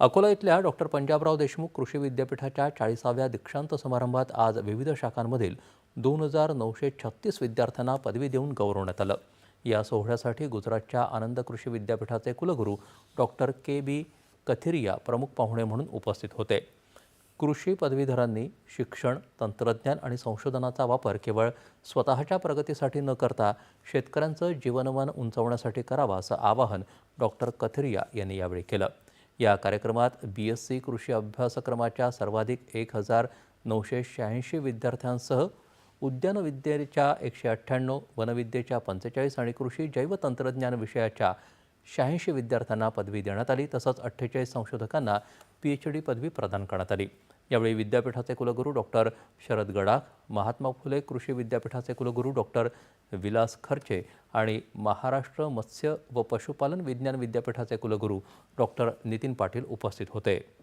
अकोला इथल्या डॉक्टर पंजाबराव देशमुख कृषी विद्यापीठाच्या चाळीसाव्या दीक्षांत समारंभात आज विविध शाखांमधील दोन हजार नऊशे छत्तीस विद्यार्थ्यांना पदवी देऊन गौरवण्यात आलं. या सोहळ्यासाठी गुजरातच्या आनंद कृषी विद्यापीठाचे कुलगुरू डॉक्टर के बी कथिरिया प्रमुख पाहुणे म्हणून उपस्थित होते. कृषी पदवीधरांनी शिक्षण तंत्रज्ञान आणि संशोधनाचा वापर केवळ स्वतःच्या प्रगतीसाठी न करता शेतकऱ्यांचं जीवनमान उंचावण्यासाठी करावा असं आवाहन डॉक्टर कथिरिया यांनी यावेळी केलं. या कार्यक्रमात बी एस सी कृषी अभ्यासक्रमाच्या सर्वाधिक एक हजार नऊशे शहाऐंशी विद्यार्थ्यांसह उद्यानविद्येच्या एकशे अठ्ठ्याण्णव वनविद्येच्या पंचेचाळीस आणि कृषी जैवतंत्रज्ञान विषयाच्या शहाऐंशी विद्यार्थ्यांना पदवी देण्यात आली तसंच अठ्ठेचाळीस संशोधकांना पी एच डी पदवी प्रदान करण्यात आली. यावेळी विद्यापीठाचे कुलगुरू डॉक्टर शरद गडाख महात्मा फुले कृषी विद्यापीठाचे कुलगुरू डॉक्टर विलास खर्चे आणि महाराष्ट्र मत्स्य व पशुपालन विज्ञान विद्यापीठाचे कुलगुरू डॉक्टर नितीन पाटील उपस्थित होते.